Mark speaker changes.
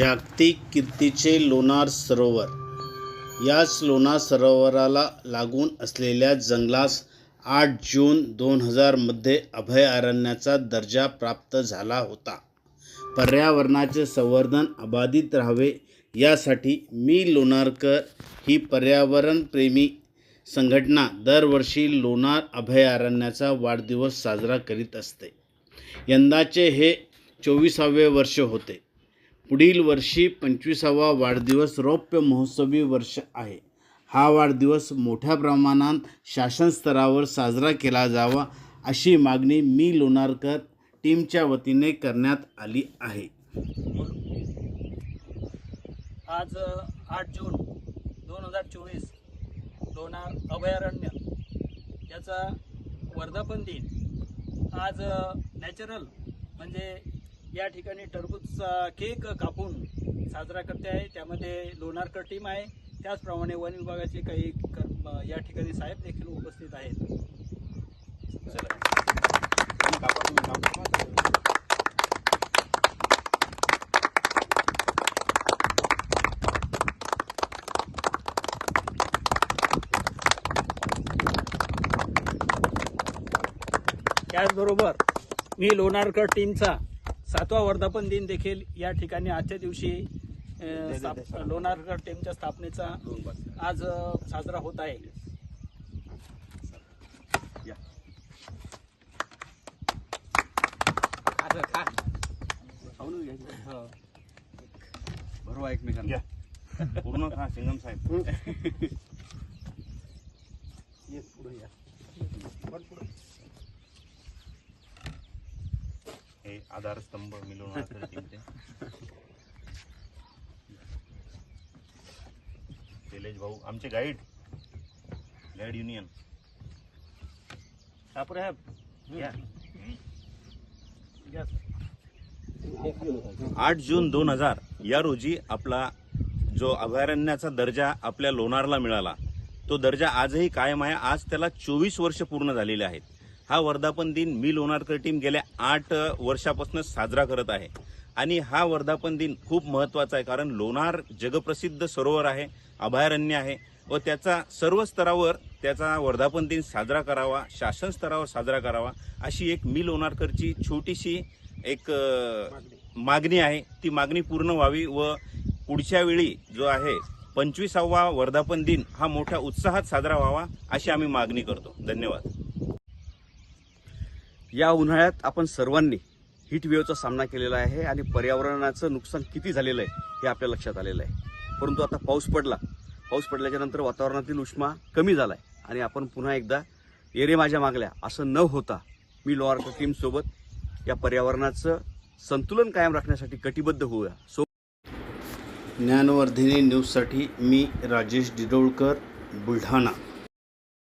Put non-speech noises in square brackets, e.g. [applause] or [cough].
Speaker 1: जागतिक कीर्तीचे लोणार सरोवर. याच लोणार सरोवराला लागून असलेल्या जंगलास आठ जून दोन हजारमध्ये अभयारण्याचा दर्जा प्राप्त झाला होता. पर्यावरणाचे संवर्धन अबाधित राहावे यासाठी मी लोणारकर ही पर्यावरणप्रेमी संघटना दरवर्षी लोणार अभयारण्याचा वाढदिवस साजरा करीत असते. यंदाचे हे चोवीसावे वर्ष होते. पुढील वर्षी पंचवीसावा वाढदिवस रौप्य महोत्सवी वर्ष आहे. हा वाढदिवस मोठ्या प्रमाणात शासन स्तरावर साजरा केला जावा अशी मागणी मी लोणारकर टीमच्या वतीने करण्यात आली आहे.
Speaker 2: आज आठ जून दोन हजार चोवीस लोणार अभयारण्य याचा वर्धापन दिन. आज नॅचरल म्हणजे या ठिकाणी टरबूजचा केक कापून साजरा करते आहे. त्यामध्ये लोणारकर टीम आहे. त्याचप्रमाणे वन विभागाचे काही कर या ठिकाणी साहेब देखील उपस्थित आहेत. त्याचबरोबर मी लोणारकर टीमचा सातवा वर्धापन दिन देखील या ठिकाणी आजच्या दिवशी लोणारकर टीमच्या स्थापनेचा आज साजरा होत आहे.
Speaker 3: बरोबर एकमेकांना.
Speaker 1: पूर्ण खा सिंगम साहेब. [laughs] हे आधारस्तंभ मिळवणार शैलेश भाऊ आमचे गाईड गाईड युनियन.
Speaker 4: आठ जून दोन हजार या रोजी आपला जो अभयारण्याचा दर्जा आपल्या लोणारला मिळाला तो दर्जा आजही कायम आहे. आज त्याला चोवीस वर्ष पूर्ण झालेले आहेत. हा वर्धापन दिन मी लोणारकर टीम गेल्या आठ वर्षापासून साजरा करत आहे. आणि हा वर्धापन दिन खूप महत्त्वाचा आहे कारण लोणार जगप्रसिद्ध सरोवर आहे अभयारण्य आहे व त्याचा सर्व स्तरावर त्याचा वर्धापन दिन साजरा करावा शासन स्तरावर साजरा करावा अशी एक मी लोणारकरची छोटीशी एक मागणी आहे. ती मागणी पूर्ण व्हावी व पुढच्या वेळी जो आहे पंचवीसावा वर्धापन दिन हा मोठ्या उत्साहात साजरा व्हावा अशी आम्ही मागणी करतो. धन्यवाद.
Speaker 3: या उन्हाळ्यात आपण सर्वांनी हीट वेव्हचा सामना केलेला आहे आणि पर्यावरणाचं नुकसान किती झालेलं आहे हे आपल्या लक्षात आलेलं आहे. परंतु आता पाऊस पडला. पाऊस पडल्याच्या नंतर वातावरणातील उष्मा कमी झाला आहे आणि आपण पुन्हा एकदा एरे माझ्या मागल्या. असं न होता मी लोअर टीमसोबत या पर्यावरणाचं संतुलन कायम राखण्यासाठी कटिबद्ध होऊया. सो
Speaker 1: ज्ञानवर्धिनी न्यूजसाठी मी राजेश डिडोळकर बुलढाणा.